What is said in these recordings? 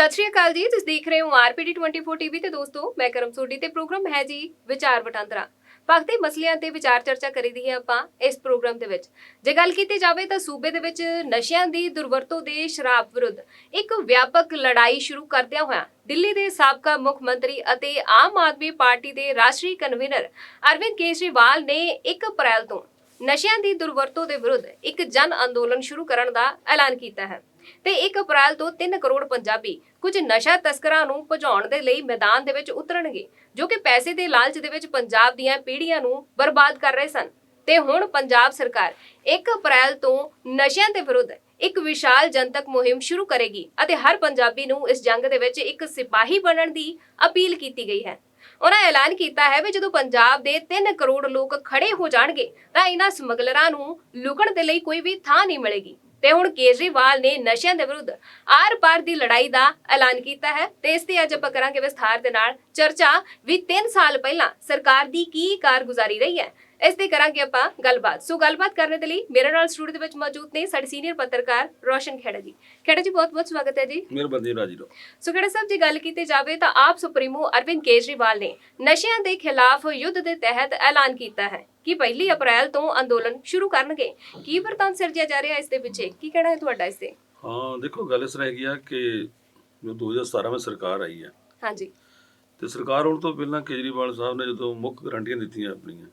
ਸਤਿ ਸ਼੍ਰੀ ਅਕਾਲ ਜੀ, ਤੁਸੀਂ ਦੇਖ ਰਹੇ ਹੋ ਆਰਪੀਡੀ 24 ਟੀਵੀ ਤੇ ਦੋਸਤੋ, ਮੈਂ ਕਰਮ ਸੋਢੀ ਤੇ ਪ੍ਰੋਗਰਾਮ ਹੈ ਜੀ ਵਿਚਾਰ ਵਟਾਂਦਰਾ। ਭਗਤੀ ਮਸਲਿਆਂ ਤੇ ਵਿਚਾਰ ਚਰਚਾ ਕਰੀਦੀ ਹੈ ਆਪਾਂ ਇਸ ਪ੍ਰੋਗਰਾਮ ਦੇ ਵਿੱਚ। ਜੇ ਗੱਲ ਕੀਤੀ ਜਾਵੇ ਤਾਂ ਸੂਬੇ ਦੇ ਵਿੱਚ ਨਸ਼ਿਆਂ ਦੀ ਦੁਰਵਰਤੋਂ ਦੇ ਸ਼ਰਾਬ ਵਿਰੁੱਧ ਇੱਕ ਵਿਆਪਕ ਲੜਾਈ ਸ਼ੁਰੂ ਕਰਦਿਆਂ ਹੋਇਆ ਦਿੱਲੀ ਦੇ ਸਾਬਕਾ ਮੁੱਖ ਮੰਤਰੀ ਅਤੇ ਆਮ ਆਦਮੀ ਪਾਰਟੀ ਦੇ ਰਾਸ਼ਟਰੀ ਕਨਵੀਨਰ ਅਰਵਿੰਦ ਕੇਜਰੀਵਾਲ ਨੇ 1 ਅਪ੍ਰੈਲ ਤੋਂ ਨਸ਼ਿਆਂ ਦੀ ਦੁਰਵਰਤੋਂ ਦੇ ਵਿਰੁੱਧ ਇੱਕ ਜਨ ਅੰਦੋਲਨ ਸ਼ੁਰੂ ਕਰਨ ਦਾ ਐਲਾਨ ਕੀਤਾ ਹੈ। ਤੇ 1 ਅਪ੍ਰੈਲ ਤੋਂ 3 ਕਰੋੜ ਪੰਜਾਬੀ ਕੁਝ ਨਸ਼ਾ ਤਸਕਰਾਂ ਨੂੰ ਭਜਾਉਣ ਦੇ ਲਈ ਮੈਦਾਨ ਦੇ ਵਿੱਚ ਉਤਰਨਗੇ, ਜੋ ਕਿ ਪੈਸੇ ਦੇ ਲਾਲਚ ਦੇ ਵਿੱਚ ਪੰਜਾਬ ਦੀਆਂ ਪੀੜ੍ਹੀਆਂ ਨੂੰ ਬਰਬਾਦ ਕਰ ਰਹੇ ਸਨ। ਤੇ ਹੁਣ ਪੰਜਾਬ ਸਰਕਾਰ 1 ਅਪ੍ਰੈਲ ਤੋਂ ਨਸ਼ਿਆਂ ਦੇ ਵਿਰੁੱਧ ਇੱਕ ਵਿਸ਼ਾਲ ਜਨਤਕ ਮੁਹਿੰਮ ਸ਼ੁਰੂ ਕਰੇਗੀ ਅਤੇ ਹਰ ਪੰਜਾਬੀ ਨੂੰ ਇਸ ਜੰਗ ਦੇ ਵਿੱਚ ਇੱਕ ਸਿਪਾਹੀ ਬਣਨ ਦੀ ਅਪੀਲ ਕੀਤੀ ਗਈ ਹੈ। ਉਹਨਾਂ ਐਲਾਨ ਕੀਤਾ ਹੈ ਵੀ ਜਦੋਂ ਪੰਜਾਬ ਦੇ 3 ਕਰੋੜ ਲੋਕ ਖੜੇ ਹੋ ਜਾਣਗੇ, ਤਾਂ ਇਹਨਾਂ ਸਮਗਲਰਾਂ ਨੂੰ ਲੁਕਣ ਦੇ ਲਈ ਕੋਈ ਵੀ ਥਾਂ ਨਹੀਂ ਮਿਲੇਗੀ। ਤੇ ਹੁਣ ਕੇਜਰੀਵਾਲ ਨੇ ਨਸ਼ਿਆਂ ਦੇ ਵਿਰੁੱਧ ਆਰ-ਪਾਰ ਦੀ ਲੜਾਈ ਦਾ ਐਲਾਨ ਕੀਤਾ ਹੈ ਤੇ ਇਸ ਤੇ ਅੱਜ ਆਪਾਂ ਕਰਾਂਗੇ ਵਿਸਥਾਰ ਦੇ ਨਾਲ ਚਰਚਾ ਵੀ 3 ਸਾਲ ਪਹਿਲਾਂ ਸਰਕਾਰ ਦੀ ਕੀ ਕਾਰਗੁਜ਼ਾਰੀ ਰਹੀ ਹੈ ਇਸ ਤੇ ਕਰਾਂਗੇ ਆਪਾਂ ਗੱਲਬਾਤ। ਸੋ ਗੱਲਬਾਤ ਕਰਨ ਦੇ ਲਈ ਮੇਰੇ ਨਾਲ ਸਟੂਡੀਓ ਦੇ ਵਿੱਚ ਮੌਜੂਦ ਨੇ ਸਾਡੇ ਸੀਨੀਅਰ ਪੱਤਰਕਾਰ ਰੋਸ਼ਨ ਖੇੜਾ ਜੀ। ਖੇੜਾ ਜੀ ਬਹੁਤ ਬਹੁਤ ਸਵਾਗਤ ਹੈ ਜੀ। ਮਿਹਰਬਾਨੀ ਰਾਜੀ ਰੋ ਸੋ ਖੇੜਾ ਸਾਹਿਬ ਜੀ ਗੱਲ ਕੀਤੀ ਜਾਵੇ ਤਾਂ ਆਪ ਸੁਪਰੀਮੋ ਅਰਵਿੰਦ ਕੇਜਰੀਵਾਲ ਨੇ ਨਸ਼ਿਆਂ ਦੇ ਖਿਲਾਫ ਯੁੱਧ ਦੇ ਤਹਿਤ ਐਲਾਨ ਕੀਤਾ ਹੈ। ਕਿ ਪਹਿਲੀ ਅਪ੍ਰੈਲ ਤੋਂ ਅੰਦੋਲਨ ਸ਼ੁਰੂ ਕਰਨਗੇ। ਕੀ ਵਰਤਾਨ ਸਿਰਜਿਆ ਜਾ ਰਿਹਾ ਇਸ ਦੇ ਪਿੱਛੇ? ਕੀ ਕਹਿਣਾ ਹੈ ਤੁਹਾਡਾ ਇਸ ਤੇ? ਹਾਂ ਦੇਖੋ ਗੱਲ ਇਸ ਤਰ੍ਹਾਂ ਹੈਗੀ ਆ ਕਿ ਜੋ 2017 ਵਿੱਚ ਸਰਕਾਰ ਆਈ ਹੈ। ਹਾਂਜੀ। ਤੇ ਸਰਕਾਰ ਆਉਣ ਤੋਂ ਪਹਿਲਾਂ ਕੇਜਰੀਵਾਲ ਸਾਹਿਬ ਨੇ ਜਦੋਂ ਮੁੱਖ ਗਰੰਟੀਆਂ ਦਿੱਤੀਆਂ ਆਪਣੀਆਂ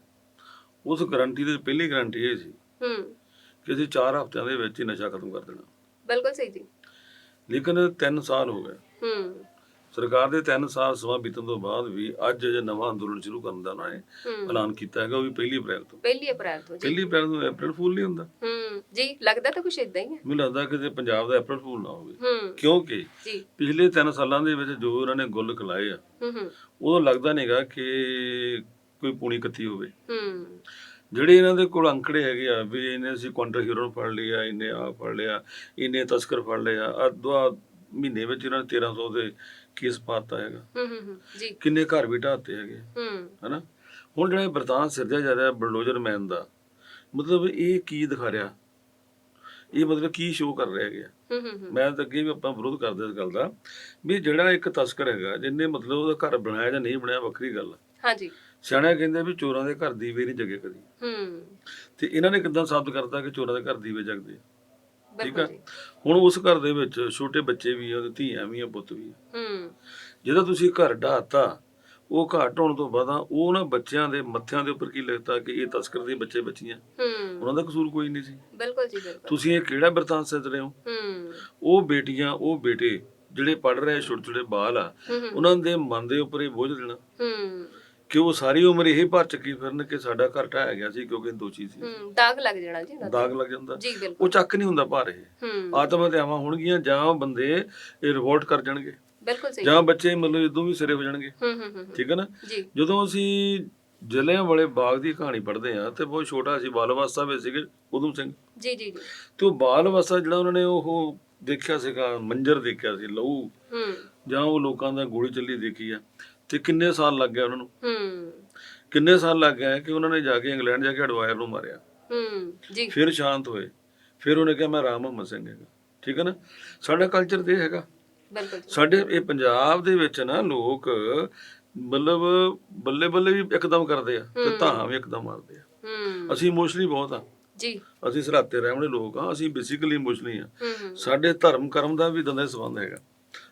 ਉਸ ਗਰੰਟੀ ਦੀ ਪਹਿਲੀ ਗਰੰਟੀ ਇਹ ਸੀ ਹੂੰ। ਕਿ ਅਸੀਂ 4 ਹਫ਼ਤਿਆਂ ਦੇ ਵਿੱਚ ਹੀ ਨਸ਼ਾ ਖਤਮ ਕਰ ਦੇਣਾ। ਬਿਲਕੁਲ ਸਹੀ ਜੀ। ਲੇਕਿਨ 3 ਸਾਲ ਹੋ ਗਏ। ਹੂੰ। ਸਰਕਾਰ ਦੇ 3 ਸਾਲ ਸਮਾਂ ਬੀਤਣ ਤੋਂ ਬਾਅਦ ਵੀ ਅੱਜ ਜੇ ਨਵਾਂ ਅੰਦੋਲਨ ਸ਼ੁਰੂ ਕਰਨ ਦਾ ਉਹਨਾਂ ਨੇ ਐਲਾਨ ਕੀਤਾ ਹੈਗਾ ਉਹ ਵੀ ਪਹਿਲੀ ਅਪ੍ਰੈਲ ਤੋਂ। ਪਹਿਲੀ ਅਪ੍ਰੈਲ ਤੋਂ ਜੀ। ਪਹਿਲੀ ਅਪ੍ਰੈਲ ਨੂੰ ਅਪ੍ਰੈਲ ਫੂਲ ਨਹੀਂ ਹੁੰਦਾ। ਹੂੰ ਜੀ ਲੱਗਦਾ ਤਾਂ ਕੁਛ ਇਦਾਂ ਹੀ ਹੈ। ਮੈਨੂੰ ਲੱਗਦਾ ਕਿ ਜੇ ਪੰਜਾਬ ਦਾ ਅਪ੍ਰੈਲ ਫੂਲ ਨਾ ਹੋਵੇ। ਕਿਉਂਕਿ ਜੀ। ਪਿਛਲੇ 3 ਸਾਲਾਂ ਦੇ ਵਿੱਚ ਜੋ ਉਹਨਾਂ ਨੇ ਗੁੱਲ ਖਲਾਏ ਆ ਹੂੰ ਹੂੰ। ਉਦੋਂ ਲੱਗਦਾ ਨਹੀਂਗਾ ਕਿ ਕੋਈ ਪੂਣੀ ਕੱਤੀ ਹੋਵੇ। ਹੂੰ। ਜਿਹੜੇ ਇਹਨਾਂ ਦੇ ਕੋਲ ਅੰਕੜੇ ਹੈਗੇ ਆ ਵੀ ਇਹਨੇ ਅਸੀਂ ਕੁਆਂਟਰ ਹੀਰੋ ਨੂੰ ਫੜ ਲਿਆ ਇਹਨੇ ਆ ਫੜ ਲਿਆ ਇਹਨੇ ਤਸਕਰ ਫੜ ਲਿਆ ਆ ਦੁਆ ਮਹੀਨੇ ਵਿੱਚ ਇਹਨਾਂ ਨੇ 1300 ਦੇ ਕੇਸ ਪਾਤਾ ਹੈਗਾ? ਹੂੰ ਹੂੰ ਜੀ। ਕਿੰਨੇ ਘਰ ਵੀ ਢਾਤੇ ਹੈਗੇ ਹੂੰ। ਹਨਾ? ਹੁਣ ਜਿਹੜਾ ਬਰਤਾਨ ਸਿਰਜਿਆ ਜਾ ਰਿਹਾ ਬਲਡੋਜ਼ਰ ਮੈਨ ਦਾ ਮਤਲਬ ਇਹ ਕੀ ਦਿਖਾ ਰਿਹਾ? ਇਹ ਮਤਲਬ ਕੀ ਸ਼ੋਅ ਕਰ ਰਿਹਾ ਹੈਗਾ ਹੂੰ ਹੂੰ ਹੂੰ। ਮੈਂ ਤਾਂ ਅੱਗੇ ਵੀ ਆਪਾਂ ਵਿਰੋਧ ਕਰਦੇ ਇਸ ਗੱਲ ਦਾ ਵੀ ਜਿਹੜਾ ਇੱਕ ਤਸਕਰ ਹੈਗਾ ਜਿੰਨੇ ਮਤਲਬ ਉਹਦਾ ਘਰ ਬਣਾਇਆ ਜਾਂ ਨਹੀਂ ਬਣਾਇਆ ਵੱਖਰੀ ਗੱਲ ਹਾਂਜੀ। ਸਿਆਣੇ ਕਹਿੰਦੇ ਵੀ ਚੋਰਾਂ ਦੇ ਘਰ ਦੀਵੇ ਨਹੀਂ ਜਗੇ ਕਦੀ। ਹੂੰ। ਤੇ ਇਹਨਾਂ ਨੇ ਕਿਦਾਂ ਸਾਬਤ ਕਰਤਾ ਕਿ ਚੋਰਾਂ ਦੇ ਘਰ ਦੀਵੇ ਜਗਦੇ। ਠੀਕ ਜੀ। ਹੁਣ ਉਸ ਘਰ ਦੇ ਵਿੱਚ ਛੋਟੇ ਬੱਚੇ ਵੀ ਆ ਉਹਦੇ ਧੀਆਂ ਵੀ ਆ ਪੁੱਤ ਵੀ ਆ। ਹੂੰ। ਜਦੋਂ ਤੁਸੀਂ ਘਰ ਢਾਤਾ ਉਹ ਘਰ ਢਾਉਣ ਤੋਂ ਬਾਅਦ ਉਹ ਨਾ ਬੱਚਿਆਂ ਦੇ ਮੱਥਿਆਂ ਦੇ ਉੱਪਰ ਕੀ ਲਿਖਤਾ ਕਿ ਇਹ ਤਸਕਰ ਦੇ ਬੱਚੇ ਬੱਚੀਆਂ। ਹੂੰ। ਉਹਨਾਂ ਦਾ ਕਸੂਰ ਕੋਈ ਨਹੀਂ ਸੀ। ਬਿਲਕੁਲ ਜੀ ਬਿਲਕੁਲ। ਤੁਸੀਂ ਇਹ ਕਿਹੜਾ ਬਰਤਾਨ ਸਿੱਧ ਰਹੇ ਹੋ? ਹੂੰ। ਉਹ ਬੇਟੀਆਂ ਉਹ ਬੇਟੇ ਜਿਹੜੇ ਪੜ ਰਹੇ ਛੋਟੇ ਛੋਟੇ ਬਾਲ ਆ ਹੂੰ ਹੂੰ। ਉਹਨਾਂ ਦੇ ਮਨ ਦੇ ਉੱਪਰ ਇਹ ਬੋਝ ਦੇਣਾ ਹੂੰ। ਕਿ ਉਹ ਸਾਰੀ ਉਮਰ ਇਹ ਭਰ ਚੱਕੀ ਫਿਰਨ ਕਿ ਸਾਡਾ ਘਰ ਢਾਇਆ ਗਿਆ ਸੀ ਕਿਉਂਕਿ ਦੋਸ਼ੀ ਸੀ। ਹੂੰ ਦਾਗ ਲੱਗ ਜਾਣਾ ਜੀ ਉਹਨਾਂ ਤੇ। ਦਾਗ ਲੱਗ ਜਾਂਦਾ। ਜੀ ਬਿਲਕੁਲ। ਉਹ ਚੱਕ ਨਹੀਂ ਹੁੰਦਾ ਭਾਰ ਇਹ। ਹੂੰ। ਆਤਮ ਹੱਤਿਆਵਾਂ ਹੋਣਗੀਆਂ ਜਾਂ ਬੰਦੇ ਇਹ ਰਿਵੋਲਟ ਕਰ ਜਾਣਗੇ। ਬਿਲਕੁਲ ਸਹੀ। ਜਾਂ ਬੱਚੇ ਮਤਲਬ ਇਦੋਂ ਵੀ ਸਿਰੇ ਹੋ ਜਾਣਗੇ। ਹੂੰ ਹੂੰ ਹੂੰ ਹੂੰ। ਠੀਕ ਹੈ ਨਾ? ਜੀ। ਜਦੋਂ ਅਸੀਂ ਜਲਿਆਂ ਵਾਲੇ ਬਾਗ ਦੀ ਕਹਾਣੀ ਪੜ੍ਹਦੇ ਆ ਤੇ ਬਹੁਤ ਛੋਟਾ ਸੀ ਬਾਲ ਅਵਸਥਾ ਵਿੱਚ ਸੀਗੇ ਉਦਮ ਸਿੰਘ। ਜੀ ਜੀ ਜੀ। ਤੇ ਉਹ ਬਾਲ ਅਵਸਥਾ ਜਿਹੜਾ ਉਹਨਾਂ ਨੇ ਉਹ ਦੇਖਿਆ ਸੀਗਾ ਮੰਜਰ ਦੇਖਿਆ ਸੀ ਲਹੂ। ਹੂੰ। ਜਾਂ ਉਹ ਲੋਕਾਂ ਦਾ ਗੋਲੀ ਚੱਲੀ ਦੇਖੀ ਆ। ਤੇ ਕਿੰਨੇ ਸਾਲ ਲੱਗ ਗਏ ਉਹਨਾਂ ਨੂੰ? ਹੂੰ। ਕਿੰਨੇ ਸਾਲ ਲੱਗ ਗਏ ਕਿ ਉਹਨਾਂ ਨੇ ਜਾ ਕੇ ਇੰਗਲੈਂਡ ਜਾ ਕੇ ਅਡਵਾਇਰ ਨੂੰ ਮਾਰਿਆ? ਹੂੰ ਜੀ। ਫਿਰ ਸ਼ਾਂਤ ਹੋਏ। ਫਿਰ ਉਹਨੇ ਕਿਹਾ ਮੈਂ ਰਾਮ ਮੁਹੰਮਦ ਸਿੰਘ ਹੈਗਾ। ਠੀਕ ਹੈ ਨਾ? ਸਾਡਾ ਕਲਚਰ ਤੇ ਹੈਗਾ। ਬਿਲਕੁਲ ਸਾਡੇ ਇਹ ਪੰਜਾਬ ਦੇ ਵਿੱਚ ਨਾ ਲੋਕ ਮਤਲਬ ਬੱਲੇ ਬੱਲੇ ਵੀ ਇੱਕਦਮ ਕਰਦੇ ਆ ਤੇ। ਧਾਹਾਂ ਵੀ ਇੱਕਦਮ ਮਾਰਦੇ ਆ। ਹੂੰ। ਅਸੀਂ ਇਮੋਸ਼ਨਲੀ ਬਹੁਤ ਆ। ਜੀ। ਅਸੀਂ ਸਰਹੱਤੇ ਰਹਿਣ ਵਾਲੇ ਲੋਕ ਆ। ਅਸੀਂ ਬੇਸਿਕਲੀ ਇਮੋਸ਼ਨਲੀ ਆ। ਸਾਡੇ ਧਰਮ ਕਰਮ ਦਾ ਵੀ ਦੰਦੇ ਸੰਬੰਧ ਹੈਗਾ।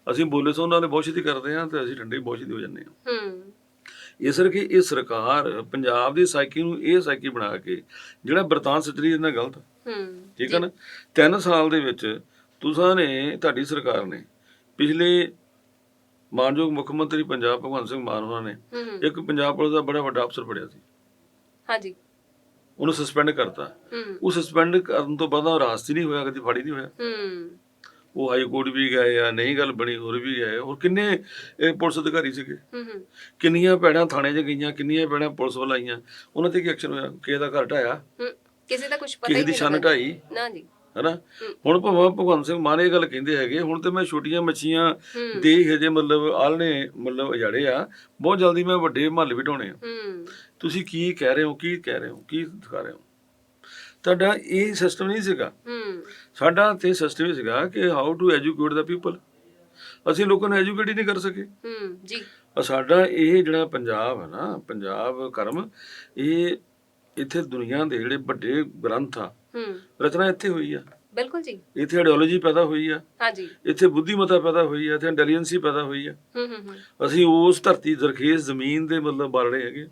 ਅਸੀਂ ਬੋਲੇ ਸੋ ਉਹਨਾਂ ਨੇ ਬਹੁਤ ਛੇਤੀ ਕਰਦੇ ਆ ਤੇ ਅਸੀਂ ਠੰਡੇ ਬਹੁਤ ਛੇਤੀ ਹੋ ਜਾਂਦੇ ਆ ਹੂੰ। ਇਸ ਕਰਕੇ ਇਹ ਸਰਕਾਰ ਪੰਜਾਬ ਦੀ ਸਾਈਕੀ ਨੂੰ ਇਹ ਸਾਈਕੀ ਬਣਾ ਕੇ ਜਿਹੜਾ ਬਰਤਾਨ ਸੱਜਰੀ ਇਹਨਾਂ ਗਲਤ ਹੂੰ। ਠੀਕ ਹੈ ਨਾ? ਤਿੰਨ ਸਾਲ ਦੇ ਵਿੱਚ ਤੁਸੀਂ ਨੇ ਤੁਹਾਡੀ ਸਰਕਾਰ ਨੇ ਪਿਛਲੇ ਮਾਨਯੋਗ ਮੁੱਖ ਮੰਤਰੀ ਪੰਜਾਬ ਭਗਵੰਤ ਸਿੰਘ ਮਾਨ ਉਹਨਾਂ ਨੇ ਇੱਕ ਪੰਜਾਬ ਪੁਲਿਸ ਦਾ ਬੜਾ ਵੱਡਾ ਅਫਸਰ ਫੜਿਆ ਸੀ। ਹਾਂਜੀ। ਉਹਨੂੰ ਸਸਪੈਂਡ ਕਰਤਾ। ਉਹ ਸਸਪੈਂਡ ਕਰਨ ਤੋਂ ਬਾਅਦ ਉਹ ਰਾਸਤੀ ਨਹੀਂ ਹੋਇਆ ਕਦੀ ਫੜੀ ਨਹੀਂ ਹੋਇਆ। ਹੂੰ। ਉਹ ਹਾਈ ਕੋਰਟ ਵੀ ਗਏ ਆ ਨਹੀਂ ਗੱਲ ਬਣੀ ਹੋਰ ਵੀ ਗਏ। ਹੋਰ ਕਿੰਨੇ ਇਹ ਪੁਲਿਸ ਅਧਿਕਾਰੀ ਸੀਗੇ? ਕਿੰਨੀਆਂ ਪੈੜਾਂ ਥਾਣੇ 'ਚ ਗਈਆਂ ਕਿੰਨੀਆਂ ਪੈੜਾਂ ਪੁਲਿਸ ਵੱਲ ਆਈਆਂ? ਉਹਨਾਂ ਤੇ ਕੀ ਐਕਸ਼ਨ ਹੋਇਆ? ਕਿਸੇ ਦਾ ਘਰ ਢਾਇਆ? ਕਿਸੇ ਦਾ ਕੁਝ ਪਤਾ ਕਿਸੇ ਹੀ ਦੀ ਨਹੀਂ ਛੰਨ ਲੱਗਾ। ਢਾਈ? ਨਾ ਜੀ। ਹਨਾ? ਹੁਣ ਭਗਵਾਨ ਭਗਵੰਤ ਸਿੰਘ ਮਾਨ ਇਹ ਗੱਲ ਕਹਿੰਦੇ ਹੈਗੇ ਹੁਣ ਤੇ ਮੈਂ ਛੋਟੀਆਂ ਮੱਛੀਆਂ ਦੇ ਹਜੇ ਮਤਲਬ ਆਲਣੇ ਮਤਲਬ ਉਜਾੜੇ ਆ ਬਹੁਤ ਜਲਦੀ ਮੈਂ ਵੱਡੇ ਮਹੱਲ ਵੀ ਢਾਉਣੇ ਆ। ਤੁਸੀਂ ਕੀ ਕਹਿ ਰਹੇ ਹੋ? ਕੀ ਕਹਿ ਰਹੇ ਹੋ? ਕੀ ਦਿਖਾ ਰਹੇ ਹੋ? ਤੁਹਾਡਾ ਇਹ ਸਿਸਟਮ ਨਹੀਂ ਸੀਗਾ। ਹੂੰ। ਸਾਡਾ ਤੇ ਸਿਸਟਮ ਹੀ ਸੀਗਾ ਕਿ how to educate the people ਅਸੀਂ ਲੋਕਾਂ ਨੂੰ ਐਜੂਕੇਟ ਹੀ ਨਹੀਂ ਕਰ ਸਕੇ। ਹੂੰ ਜੀ। ਸਾਡਾ ਇਹ ਜਿਹੜਾ ਪੰਜਾਬ ਹੈ ਨਾ ਪੰਜਾਬ ਕਰਮ ਇਹ ਇੱਥੇ ਦੁਨੀਆ ਦੇ ਜਿਹੜੇ ਵੱਡੇ ਗ੍ਰੰਥ ਆ ਹੂੰ। ਰਚਨਾ ਇੱਥੇ ਹੋਈ ਆ। ਬਿਲਕੁਲ ਜੀ। ਇੱਥੇ ਆਈਡੀਓਲੋਜੀ ਪੈਦਾ ਹੋਈ ਆ। ਹਾਂਜੀ ਇੱਥੇ ਬੁੱਧੀਮਤਾ ਪੈਦਾ ਹੋਈ ਆ ਇੱਥੇ ਇੰਟੈਲੀਜੈਂਸੀ ਪੈਦਾ ਹੋਈ ਆ। ਹੂੰ ਹੂੰ ਅਸੀਂ ਉਸ ਧਰਤੀ ਜ਼ਰਖੇਜ਼ ਜ਼ਮੀਨ ਦੇ ਮਤਲਬ ਬਾਲਣੇ ਹੈਗੇ।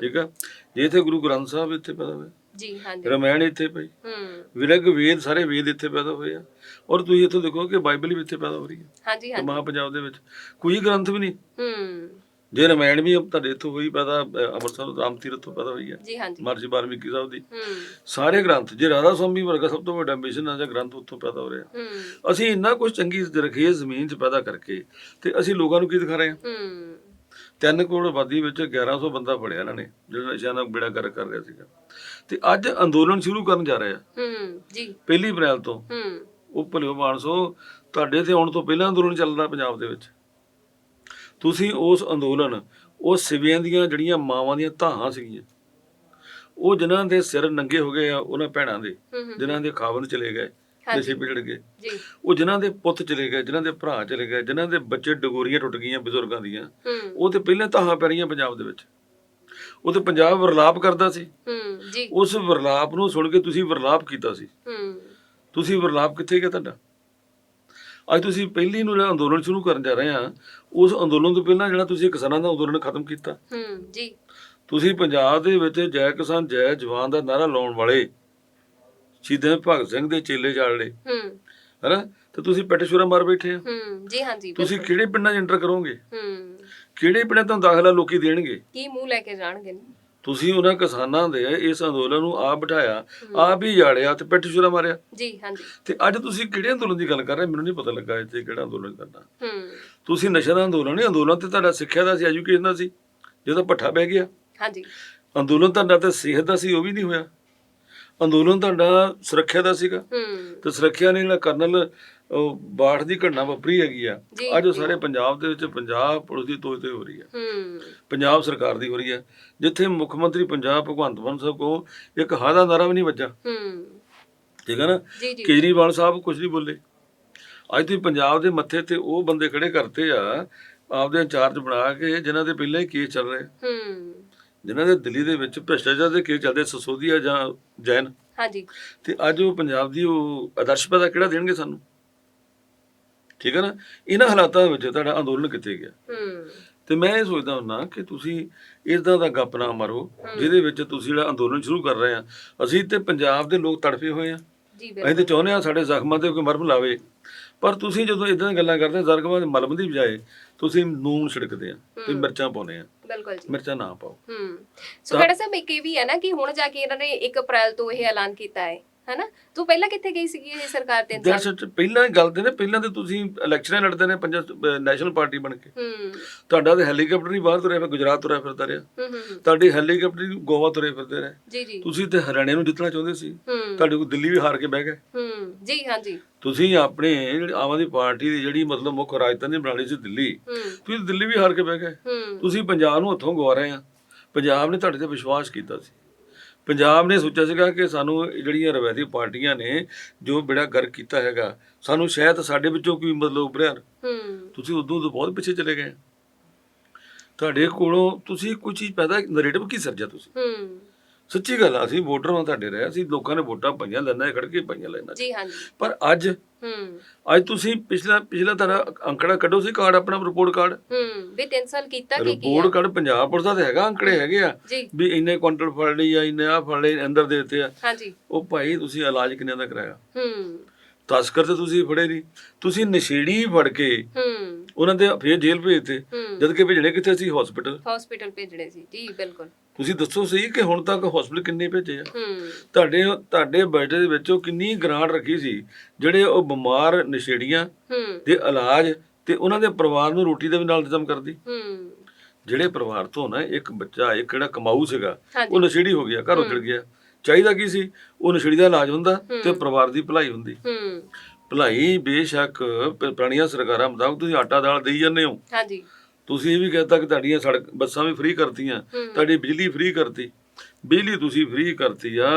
ਠੀਕ ਆ? ਜੇ ਇੱਥੇ ਗੁਰੂ ਗ੍ਰੰਥ ਸਾਹਿਬ ਇੱਥੇ ਪੈਦਾ ਹੋਏ ਜੀ ਹਾਂਜੀ। ਰਮਾਇਣ ਇੱਥੇ ਪਈ। ਹੂੰ। ਵਿਰਗ ਵੇਦ ਸਾਰੇ ਵੇਦ ਇੱਥੇ ਪੈਦਾ ਹੋਏ ਆ। ਔਰ ਤੁਸੀਂ ਇੱਥੋਂ ਦੇਖੋ ਕਿ ਬਾਈਬਲ ਵੀ ਇੱਥੇ ਪੈਦਾ ਹੋ ਰਹੀ ਹੈ। ਹਾਂਜੀ ਹਾਂਜੀ। ਮਹਾ ਪੰਜਾਬ ਦੇ ਵਿੱਚ ਕੋਈ ਗ੍ਰੰਥ ਵੀ ਨਹੀਂ। ਹੂੰ। ਜੇ ਰਮਾਇਣ ਵੀ ਤੁਹਾਡੇ ਇੱਥੋਂ ਹੋਈ ਪੈਦਾ ਅੰਮ੍ਰਿਤਸਰ ਰਾਮ ਤੀਰਥ ਤੋਂ ਪੈਦਾ ਹੋਈ ਹੈ। ਜੀ ਹਾਂਜੀ। ਮਹਰਸ਼ੀ ਵਾਲਮੀਕੀ ਸਾਹਿਬ ਦੀ। ਹੂੰ। ਸਾਰੇ ਗ੍ਰੰਥ ਜੇ ਰਾਧਾ ਸਵਾਮੀ ਵਰਗਾ ਸਭ ਤੋਂ ਵੱਡਾ ਮਿਸ਼ਨ ਆ ਜਾਂ ਗ੍ਰੰਥ ਉੱਥੋਂ ਪੈਦਾ ਹੋ ਰਿਹਾ। ਹੂੰ। ਅਸੀਂ ਇੰਨਾ ਕੁਝ ਚੰਗੀ ਜ਼ਰਖੇਜ਼ ਜ਼ਮੀਨ 'ਚ ਪੈਦਾ ਕਰਕੇ ਤੇ ਅਸੀਂ ਲੋਕਾਂ ਨੂੰ ਕੀ ਦਿਖਾ ਰਹੇ ਹਾਂ। ਤਿੰਨ ਕਰੋੜ ਆਬਾਦੀ ਵਿੱਚ 1100 ਬੰਦਾ ਫੜਿਆ ਇਹਨਾਂ ਨੇ ਜਿਹੜਾ ਨਸ਼ਿਆਂ ਦਾ ਬੇੜਾ ਕਰ ਕਰ ਰਿਹਾ ਸੀਗਾ। ਤੇ ਅੱਜ ਅੰਦੋਲਨ ਸ਼ੁਰੂ ਕਰਨ ਜਾ ਰਹੇ। ਆ ਹੂੰ ਜੀ। ਪਹਿਲੀ ਅਪ੍ਰੈਲ ਤੋਂ। ਹੂੰ। ਉਹ ਭਲਿਓ ਮਾਨਸੋ ਤੁਹਾਡੇ ਤੇ ਆਉਣ ਤੋਂ ਪਹਿਲਾਂ ਅੰਦੋਲਨ ਚੱਲਦਾ ਪੰਜਾਬ ਦੇ ਵਿੱਚ। ਤੁਸੀਂ ਉਸ ਅੰਦੋਲਨ ਉਹ ਸਿਵਿਆਂ ਦੀਆਂ ਜਿਹੜੀਆਂ ਮਾਵਾਂ ਦੀਆਂ ਧਾਹਾਂ ਸੀਗੀਆਂ ਉਹ ਜਿਨ੍ਹਾਂ ਦੇ ਸਿਰ ਨੰਗੇ ਹੋ ਗਏ ਆ ਉਹਨਾਂ ਭੈਣਾਂ ਦੇ ਜਿਨ੍ਹਾਂ ਦੇ ਖਾਵਨ ਚਲੇ ਗਏ। ਨਸ਼ੇ ਵਿਗੜ ਗਏ। ਜੀ। ਉਹ ਜਿਨ੍ਹਾਂ ਦੇ ਪੁੱਤ ਚਲੇ ਗਏ ਜਿਨ੍ਹਾਂ ਦੇ ਭਰਾ ਚਲੇ ਗਏ ਜਿਨ੍ਹਾਂ ਦੇ ਬੱਚੇ ਡਗੋਰੀਆਂ ਟੁੱਟ ਗਈਆਂ ਬਜ਼ੁਰਗਾਂ ਦੀਆਂ ਉਹ ਤੇ ਪਹਿਲਾਂ ਧਾਹਾਂ ਪੈ ਰਹੀਆਂ ਪੰਜਾਬ ਦੇ ਵਿੱਚ। ਉਹ ਤੇ ਪੰਜਾਬ ਵਰਲਾਪ ਕਰਦਾ ਸੀ। ਹੂੰ ਜੀ। ਉਸ ਵਰਲਾਪ ਨੂੰ ਸੁਣ ਕੇ ਤੁਸੀਂ ਵਰਲਾਪ ਕੀਤਾ ਸੀ। ਹੂੰ। ਤੁਸੀਂ ਵਰਲਾਪ ਕਿੱਥੇ ਗਿਆ ਤੁਹਾਡਾ? ਅੱਜ ਤੁਸੀਂ ਪਹਿਲੀ ਨੂੰ ਜਿਹੜਾ ਅੰਦੋਲਨ ਸ਼ੁਰੂ ਕਰਨ ਜਾ ਰਹੇ ਆ ਉਸ ਅੰਦੋਲਨ ਤੋਂ ਪਹਿਲਾਂ ਜਿਹੜਾ ਤੁਸੀਂ ਕਿਸਾਨਾਂ ਦਾ ਅੰਦੋਲਨ ਖਤਮ ਕੀਤਾ। ਹੂੰ ਜੀ। ਤੁਸੀਂ ਪੰਜਾਬ ਦੇ ਵਿੱਚ ਜੈ ਕਿਸਾਨ ਜੈ ਜਵਾਨ ਦਾ ਨਾਰਾ ਲਾਉਣ ਵਾਲੇ ਸ਼ਹੀਦਾਂ ਭਗਤ ਸਿੰਘ ਦੇ ਚੇਲੇ ਜਾਲ ਲਏ ਹੂੰ। ਹੈਨਾ? ਤੇ ਤੁਸੀਂ ਪੈਟੇਸ਼ੁਰਾ ਮਾਰ ਬੈਠੇ ਆ ਹੂੰ ਜੀ ਹਾਂਜੀ ਤੁਸੀਂ ਬਿਲਕੁਲ। ਕਿਹੜੇ ਪਿੰਡਾਂ 'ਚ ਐਂਟਰ ਕਰੋਗੇ? ਹੂੰ। ਕਿਹੜੇ ਪਿੰਡਾਂ ਤੋਂ ਦਾਖਲਾ ਲੋਕੀ ਦੇਣਗੇ? ਕੀ ਮੂੰਹ ਲੈ ਕੇ ਜਾਣਗੇ? ਤੁਸੀਂ ਉਹਨਾਂ ਕਿਸਾਨਾਂ ਦੇ ਇਸ ਅੰਦੋਲਨ ਨੂੰ ਆਪ ਬਿਠਾਇਆ ਆਪ ਹੀ ਜਾੜਿਆ ਤੇ ਪੈਟੇਸ਼ੁਰਾ ਮਾਰਿਆ। ਜੀ ਹਾਂਜੀ ਤੇ ਅੱਜ ਤੁਸੀਂ ਕਿਹੜੇ ਅੰਦੋਲਨ ਦੀ ਗੱਲ ਕਰ ਰਹੇ ਮੈਨੂੰ ਨਹੀਂ ਪਤਾ ਲੱਗਾ ਇੱਥੇ ਕਿਹੜਾ ਅੰਦੋਲਨ ਕਰਨਾ। ਹੂੰ। ਤੁਸੀਂ ਨਸ਼ਾ ਦਾ ਅੰਦੋਲਨ ਨਹੀਂ ਅੰਦੋਲਨ ਤੇ ਤੁਹਾਡਾ ਸਿੱਖਿਆ ਦਾ ਸੀ ਐਜੂਕੇਸ਼ਨ ਦਾ ਸੀ। ਜਦੋਂ ਪੱਠਾ ਬਹਿ ਗਿਆ। ਹਾਂਜੀ ਅੰਦੋਲਨ ਤੁਹਾਡਾ ਤੇ ਸਿਹਤ ਦਾ ਸੀ ਉਹ ਵੀ ਨਹੀਂ ਹੋਇਆ। ਅੰਦੋਲਨ ਤੁਹਾਡਾ ਸੁਰੱਖਿਆ ਦਾ ਸੀਗਾ। ਹੂੰ। ਤੇ ਸੁਰੱਖਿਆ ਨੇ ਜਿਹੜਾ ਕਰਨਲ ਉਹ ਬਾੜ ਦੀ ਘਟਨਾ ਵਾਪਰੀ ਹੈਗੀ ਆ। ਜੀ, ਅੱਜ ਉਹ ਜੀ। ਸਾਰੇ ਪੰਜਾਬ ਦੇ ਵਿੱਚ ਪੰਜਾਬ ਪੁਲਿਸ ਦੀ ਤੋਏ ਤੇ ਹੋ ਰਹੀ ਹੈ ਹੂੰ। ਪੰਜਾਬ ਸਰਕਾਰ ਦੀ ਹੋ ਰਹੀ ਹੈ ਜਿੱਥੇ ਮੁੱਖ ਮੰਤਰੀ ਪੰਜਾਬ ਭਗਵੰਤ ਮਾਨ ਸਾਹਿਬ ਕੋ ਇੱਕ ਹਾਦਾ ਨਾਰਾ ਵੀ ਨਹੀਂ ਵੱਜਾ ਹੂੰ। ਠੀਕ ਹੈ ਨਾ? ਜੀ ਜੀ। ਕੇਜਰੀਵਾਲ ਸਾਹਿਬ ਕੁਝ ਨਹੀਂ ਬੋਲੇ। ਅੱਜ ਤੁਸੀਂ ਪੰਜਾਬ ਦੇ ਮੱਥੇ ਤੇ ਉਹ ਬੰਦੇ ਖੜੇ ਕਰਤੇ ਆ ਆਪਦੇ ਇੰਚਾਰਜ ਬਣਾ ਕੇ ਜਿਨ੍ਹਾਂ ਦੇ ਪਹਿਲਾਂ ਹੀ ਕੇਸ ਚੱਲ ਰਹੇ। ਹੂੰ। ਜਿਨ੍ਹਾਂ ਦੇ ਦਿੱਲੀ ਦੇ ਵਿੱਚ ਭ੍ਰਿਸ਼ਟਾਚਾਰ ਦੇ ਕੇਸ ਚੱਲਦੇ ਸਸੋਦੀਆ ਜਾਂ ਜੈਨ? ਹਾਂਜੀ। ਤੇ ਅੱਜ ਉਹ ਪੰਜਾਬ ਦੀ ਉਹ ਆਦਰਸ਼ ਪਤਾ ਕਿਹੜਾ ਦੇਣਗੇ ਸਾਨੂੰ? ਠੀਕ ਹੈ ਨਾ? ਇਹਨਾਂ ਹਾਲਾਤਾਂ ਵਿੱਚ ਤੁਹਾਡਾ ਅੰਦੋਲਨ ਕਿੱਥੇ ਗਿਆ? ਹੂੰ। ਤੇ ਮੈਂ ਇਹ ਸੋਚਦਾ ਹੁੰਨਾ ਕਿ ਤੁਸੀਂ ਇਦਾਂ ਦਾ ਗੱਪ ਨਾ ਮਾਰੋ ਜਿਹਦੇ ਵਿੱਚ ਤੁਸੀਂ ਜਿਹੜਾ ਅੰਦੋਲਨ ਸ਼ੁਰੂ ਕਰ ਰਹੇ ਆ। ਅਸੀਂ ਤੇ ਪੰਜਾਬ ਦੇ ਲੋਕ ਤੜਫੇ ਹੋਏ ਆ। ਜੀ ਅਸੀਂ ਤੇ ਚਾਹੁੰਦੇ ਆ ਸਾਡੇ ਜ਼ਖਮਾਂ ਤੇ ਕੋਈ ਮਰਮ ਲਾਵੇ। ਪਰ ਤੁਸੀਂ ਜਦੋਂ ਇਦਾਂ ਦੀਆਂ ਗੱਲਾਂ ਕਰਦੇ ਜ਼ਖਮਾਂ ਦੇ ਮਲਮ ਦੀ ਬਜਾਏ ਤੁਸੀਂ ਨੂਨ ਛਿੜਕਦੇ ਆ ਤੇ ਮਿਰਚਾਂ ਪਾਉਂਦੇ ਆ। ਬਿਲਕੁਲ ਜੀ। ਮਿਰਚਾਂ ਨਾ ਪਾਓ। ਹੂੰ। ਸੋ ਖੜਾ ਸਾਹਿਬ ਇੱਕ ਇਹ ਵੀ ਹੈ ਨਾ ਕਿ ਹੁਣ ਜਾ ਕੇ ਇਹਨਾਂ ਨੇ 1 ਅਪ੍ਰੈਲ ਤੋਂ ਇਹ ਐਲਾਨ ਕੀਤਾ ਹੈ। ਹੈਨਾ? ਤੂੰ ਪਹਿਲਾਂ ਕਿੱਥੇ ਗਈ ਸੀਗੀ ਇਹ ਸਰਕਾਰ ਤੇ ਦੈਟਸ ਇਟ ਪਹਿਲਾਂ ਹੀ ਗੱਲ ਤੇ ਨੇ ਪਹਿਲਾਂ ਤੇ ਤੁਸੀਂ ਇਲੈਕਸ਼ਨਾਂ ਲੜਦੇ ਨੇ ਪੰਜਾਬ ਨੈਸ਼ਨਲ ਪਾਰਟੀ ਬਣ ਕੇ। ਹੂੰ। ਤੁਹਾਡਾ ਤੇ ਹੈਲੀਕਾਪਟਰ ਹੀ ਬਾਹਰ ਤੁਰਿਆ ਫਿਰ ਗੁਜਰਾਤ ਤੁਰਿਆ ਫਿਰਦਾ ਰਿਹਾ। ਹੂੰ ਹੂੰ ਹੂੰ। ਤੁਹਾਡੀ ਹੈਲੀਕਾਪਟਰ ਹੀ ਗੋਆ ਤੁਰੇ ਫਿਰਦੇ ਰਹੇ। ਜੀ ਜੀ। ਤੁਸੀਂ ਤੇ ਹਰਿਆਣੇ ਨੂੰ ਜਿੱਤਣਾ ਚਾਹੁੰਦੇ ਸੀ। ਹੂੰ। ਤੁਹਾਡੇ ਕੋਲ ਦਿੱਲੀ ਵੀ ਹਾਰ ਕੇ ਬਹਿ ਗਏ। ਹੂੰ ਜੀ ਹਾਂਜੀ ਤੁਸੀਂ ਆਪਣੇ ਜਿਹੜੀ ਆਮ ਆਦਮੀ ਪਾਰਟੀ ਦੀ ਜਿਹੜੀ ਮਤਲਬ ਮੁੱਖ ਰਾਜਧਾਨੀ ਬਣਾਉਣੀ ਸੀ ਦਿੱਲੀ ਹੂੰ। ਤੁਸੀਂ ਦਿੱਲੀ ਵੀ ਹਾਰ ਕੇ ਬਹਿ ਗਏ। ਹੂੰ। ਤੁਸੀਂ ਪੰਜਾਬ ਨੂੰ ਹੱਥੋਂ ਗਵਾ ਰਹੇ ਆ। ਪੰਜਾਬ ਨੇ ਤੁਹਾਡੇ ਤੇ ਵਿਸ਼ਵਾਸ ਕੀਤਾ ਸੀ। ਪੰਜਾਬ ਨੇ ਸੋਚਿਆ ਸੀਗਾ ਕਿ ਸਾਨੂੰ ਜਿਹੜੀਆਂ ਰਵਾਇਤੀ ਪਾਰਟੀਆਂ ਨੇ ਜੋ ਬੇੜਾ ਗਰ ਕੀਤਾ ਹੈਗਾ ਸਾਨੂੰ ਸ਼ਾਇਦ ਸਾਡੇ ਵਿੱਚੋਂ ਕੋਈ ਮਤਲਬ ਉਭਰਿਆ ਹੂੰ। ਤੁਸੀਂ ਉਦੋਂ ਤੋਂ ਬਹੁਤ ਪਿੱਛੇ ਚਲੇ ਗਏ। ਤੁਹਾਡੇ ਕੋਲੋਂ ਤੁਸੀਂ ਕੋਈ ਚੀਜ਼ ਪੈਦਾ ਨੈਰੇਟਿਵ ਕੀ ਸਰਜਿਆ ਤੁਸੀਂ? ਹੂੰ। ਸੱਚੀ ਗੱਲ ਆ ਅਸੀਂ ਵੋਟਰ ਹਾਂ ਤੁਹਾਡੇ ਰਹੇ ਅਸੀਂ ਲੋਕਾਂ ਨੇ ਵੋਟਾਂ ਪਾਈਆਂ ਲੈਣਾ ਖੜ ਕੇ ਪਾਈਆਂ ਲੈਣਾ ਜੀ ਹਾਂਜੀ। ਪਰ ਅੱਜ ਹੂੰ। ਅੱਜ ਤੁਸੀਂ ਪਿਛਲਾ ਪਿਛਲਾ ਤੁਹਾਡਾ ਅੰਕੜਾ ਕੱਢੋ ਸੀ ਕਾਰਡ ਆਪਣਾ ਰਿਪੋਰਟ ਕਾਰਡ? ਹੂੰ ਵੀ 3 ਸਾਲ ਕੀਤਾ ਕੀ ਕੀ ਰਿਪੋਰਟ ਕਾਰਡ ਪੰਜਾਬ ਪੁਲਿਸ ਦਾ ਤਾਂ ਹੈਗਾ ਅੰਕੜੇ ਹੈਗੇ ਆ। ਜੀ। ਵੀ ਇੰਨੇ ਕੁਇੰਟਲ ਫੜ ਲਈ ਆ ਇੰਨੇ ਆ ਫੜ ਲਏ ਅੰਦਰ ਦੇ ਦਿੱਤੇ ਆ। ਹਾਂਜੀ। ਉਹ ਭਾਈ ਤੁਸੀਂ ਇਲਾਜ ਕਿੰਨੇ ਦਾ ਕਰਾਇਆ? ਹੂੰ। ਤਸਕਰ ਤੇ ਤੁਸੀਂ ਫੜੇ ਨਹੀਂ। ਤੁਸੀਂ ਨਸ਼ੇੜੀ ਫੜ ਕੇ ਹੂੰ। ਉਹਨਾਂ ਦੇ ਫੇਰ ਜੇਲ੍ਹ ਭੇਜਤੇ ਜਦ ਕਿ ਭੇਜਣੇ ਕਿੱਥੇ ਸੀ? ਹਸਪੀਟਲ ਹਸਪੀਟਲ ਭੇਜਣੇ ਸੀ। ਜੀ ਬਿਲਕੁਲ। ਤੁਸੀਂ ਦੱਸੋ ਸਹੀ ਕਿ ਹੁਣ ਤੱਕ ਹਸਪੀਟਲ ਕਿੰਨੇ ਭੇਜੇ ਆ? ਹੂੰ। ਤੁਹਾਡੇ ਤੁਹਾਡੇ ਬਜਟ ਦੇ ਵਿੱਚੋਂ ਕਿੰਨੀ ਗ੍ਰਾਂਟ ਰੱਖੀ ਸੀ? ਜਿਹੜੇ ਉਹ ਬਿਮਾਰ ਨਸ਼ੇੜੀਆਂ ਹੂੰ। ਦੇ ਇਲਾਜ ਤੇ ਉਹਨਾਂ ਦੇ ਪਰਿਵਾਰ ਨੂੰ ਰੋਟੀ ਦਾ ਵੀ ਨਾਲ ਇੰਤਜ਼ਾਮ ਕਰਦੀ? ਹੂੰ। ਜਿਹੜੇ ਪਰਿਵਾਰ ਤੋਂ ਨਾ ਇੱਕ ਬੱਚਾ ਇੱਕ ਜਿਹੜਾ ਕਮਾਊ ਸੀਗਾ ਉਹ ਨਸ਼ੇੜੀ ਹੋ ਗਿਆ ਘਰ ਉੱਜੜ ਗਿਆ। ਚਾਹੀਦਾ ਕੀ ਸੀ? ਉਹ ਨਸ਼ੇੜੀ ਦਾ ਇਲਾਜ ਹੁੰਦਾ ਤੇ ਪਰਿਵਾਰ ਦੀ ਭਲਾਈ ਹੁੰਦੀ। ਹੂੰ। ਭਲਾਈ ਬੇਸ਼ੱਕ ਪੁਰਾਣੀਆਂ ਸਰਕਾਰਾਂ ਮੁਤਾਬਕ ਤੁਸੀਂ ਆਟਾ ਦਾਲ ਦੇਈ ਜਾਂਦੇ ਹੋ। ਹਾਂਜੀ। ਤੁਸੀਂ ਇਹ ਵੀ ਕਹਤਾ ਕਿ ਤੁਹਾਡੀਆਂ ਸੜਕ ਬੱਸਾਂ ਵੀ ਫ੍ਰੀ ਕਰਤੀਆਂ। ਤੁਹਾਡੀ ਬਿਜਲੀ ਫ੍ਰੀ ਕਰਤੀ। ਬਿਜਲੀ ਤੁਸੀਂ ਫ੍ਰੀ ਕਰਤੀ ਆ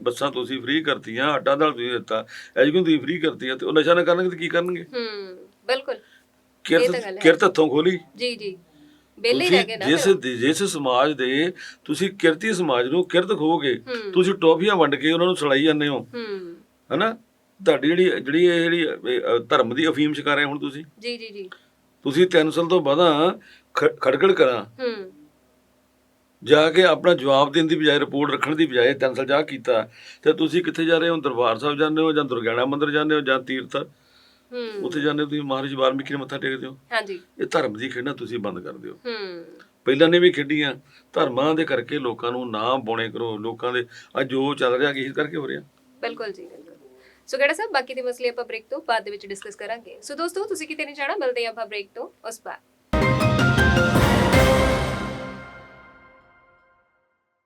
ਬੱਸਾਂ ਤੁਸੀਂ ਫ੍ਰੀ ਕਰਤੀਆਂ ਆਟਾ ਦਾਲ ਤੁਸੀਂ ਦਿੱਤਾ ਐਜੂਕੇਸ਼ਨ ਤੁਸੀਂ ਫ੍ਰੀ ਕਰਤੀ ਆ ਤੇ ਉਹ ਨਸ਼ਾ ਨਾ ਕਰਨਗੇ ਤੇ ਕੀ ਕਰਨਗੇ? ਹੂੰ ਬਿਲਕੁਲ। ਕਿਰਤ। ਕਿਰਤ ਹੱਥੋਂ ਖੋਲੀ। ਜੀ ਜੀ। ਵਿਹਲੇ ਹੀ ਰਹਿ ਗਏ ਨਾ ਜਿਸ। ਜਿਸ ਸਮਾਜ ਦੇ ਤੁਸੀਂ ਕਿਰਤੀ ਸਮਾਜ ਨੂੰ ਕਿਰਤ ਖੋਗੇ। ਤੁਸੀਂ ਟੋਫੀਆਂ ਵੰਡ ਕੇ ਉਹਨਾਂ ਨੂੰ ਸੜਾਈ ਜਾਂਦੇ ਹੋ। ਹਨਾ? ਤੁਹਾਡੀ ਜਿਹੜੀ ਜਿਹੜੀ ਇਹ ਜਿਹੜੀ ਧਰਮ ਦੀ ਅਫੀਮ ਛਕਾ ਰਹੇ ਹੁਣ ਤੁਸੀਂ। ਜੀ ਜੀ ਜੀ। ਤੁਸੀਂ 3 ਸਾਲ ਤੋਂ ਬਾਅਦ ਖੜਗੜ ਕਰਾਂ। ਹੂੰ। ਜਾ ਕੇ ਆਪਣਾ ਜਵਾਬ ਦੇਣ ਦੀ ਬਜਾਏ ਰਿਪੋਰਟ ਰੱਖਣ ਦੀ ਬਜਾਏ 3 ਸਾਲ ਜਾ ਕੀਤਾ। ਤੇ ਤੁਸੀਂ ਕਿੱਥੇ ਜਾ ਰਹੇ ਹੋ? ਦਰਬਾਰ ਸਾਹਿਬ ਜਾਂਦੇ ਹੋ ਜਾਂ ਦੁਰਗਿਆਣਾ ਮੰਦਿਰ ਜਾਂਦੇ ਹੋ ਜਾਂ ਤੀਰਥ? ਹੂੰ। ਉੱਥੇ ਜਾਂਦੇ ਹੋ ਤੁਸੀਂ ਮਹਾਰਾਜ ਵਾਲਮੀਕੀ ਨੇ ਮੱਥਾ ਟੇਕਦੇ ਹੋ ਹਾਂਜੀ। ਇਹ ਧਰਮ ਦੀ ਖੇਡਾਂ ਤੁਸੀਂ ਬੰਦ ਕਰ ਦਿਓ। ਹੂੰ। ਪਹਿਲਾਂ ਨੇ ਵੀ ਖੇਡੀਆਂ ਧਰਮਾਂ ਦੇ ਕਰਕੇ ਲੋਕਾਂ ਨੂੰ ਨਾ ਬੋਣੇ ਕਰੋ ਲੋਕਾਂ ਦੇ ਅੱਜ ਜੋ ਚੱਲ ਰਿਹਾ ਇਸ ਕਰਕੇ ਹੋ ਰਿਹਾ। ਬਿਲਕੁਲ ਜੀ ਬਿਲਕੁਲ। ਸੋ ਗੜਾ ਸਾਹਿਬ ਬਾਕੀ ਦੇ ਮਸਲੇ ਆਪਾਂ ਬ੍ਰੇਕ ਤੋਂ ਬਾਅਦ ਦੇ ਵਿੱਚ ਡਿਸਕਸ ਕਰਾਂਗੇ। ਸੋ ਦੋਸਤੋ ਤੁਸੀਂ ਕਿਤੇ ਨਹੀਂ ਜਾਣਾ ਮਿਲਦੇ ਆਪਾਂ ਬ੍ਰੇਕ ਤੋਂ ਉਸ ਬਾਅਦ।